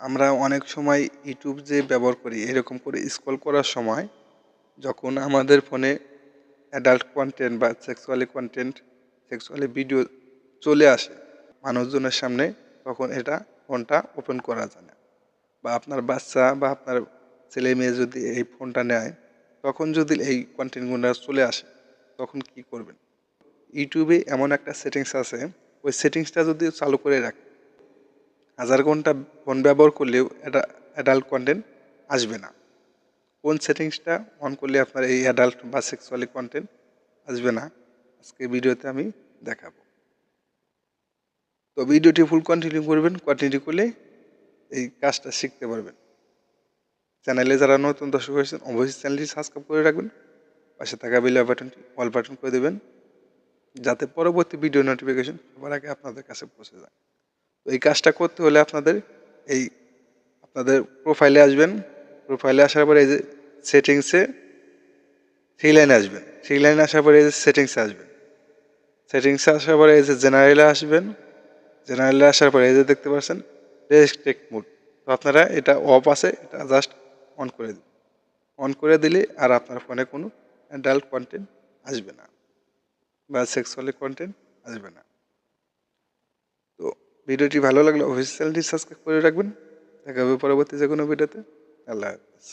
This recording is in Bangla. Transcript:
আমরা অনেক সময় ইউটিউব যে ব্যবহার করি, এরকম করে স্ক্রল করার সময় যখন আমাদের ফোনে অ্যাডাল্ট কন্টেন্ট বা সেক্সুয়ালি কন্টেন্ট সেক্সুয়ালি ভিডিও চলে আসে, মানুষজনের সামনে তখন এটা ফোনটা ওপেন করা যায় না। বা আপনার বাচ্চা বা আপনার ছেলে মেয়ে যদি এই ফোনটা নেয়, তখন যদি এই কন্টেন্টগুলো চলে আসে, তখন কি করবেন? ইউটিউবে এমন একটা সেটিংস আছে, ওই সেটিংসটা যদি চালু করে রাখেন হাজার ঘণ্টা ফোন ব্যবহার করলেও এটা অ্যাডাল্ট কন্টেন্ট আসবে না। কোন সেটিংসটা অন করলে আপনার এই অ্যাডাল্ট বা সেক্সুয়ালি কন্টেন্ট আসবে না, আজকে ভিডিওতে আমি দেখাবো। তো ভিডিওটি ফুল কন্টিনিউ করবেন কন্টিনিউ করলে এই কাজটা শিখতে পারবেন। চ্যানেলে যারা নতুন দর্শক হয়েছেন, অবশ্যই চ্যানেলটি সাবস্ক্রাইব করে রাখবেন। পাশে থাকা বেল বাটনটি অল বাটন করে দেবেন, যাতে পরবর্তী ভিডিও নোটিফিকেশন সবার আগে আপনাদের কাছে পৌঁছে যায়। এই কাজটা করতে হলে আপনাদের এই আপনাদের প্রোফাইলে আসবেন। প্রোফাইলে আসার পরে এই যে সেটিংসে থ্রি লাইনে আসবেন। থ্রি লাইনে আসার পরে এই যে সেটিংসে আসবেন। সেটিংসে আসার পরে এই যে জেনারেলে আসবেন। জেনারেলে আসার পরে এই যে দেখতে পাচ্ছেন রেস্ট্রিক্ট মুড তো আপনারা এটা অফ আছে, এটা জাস্ট অন করে দিন। অন করে দিলে আর আপনার ফোনে কোনো অ্যাডাল্ট কন্টেন্ট আসবে না। বা সেক্সুয়ালি কন্টেন্ট আসবে না। ভিডিওটি ভালো লাগলে চ্যানেলটি সাবস্ক্রাইব করে রাখবেন। দেখা হবে পরবর্তী যে কোনো ভিডিওতে। আল্লাহ হাফিজ।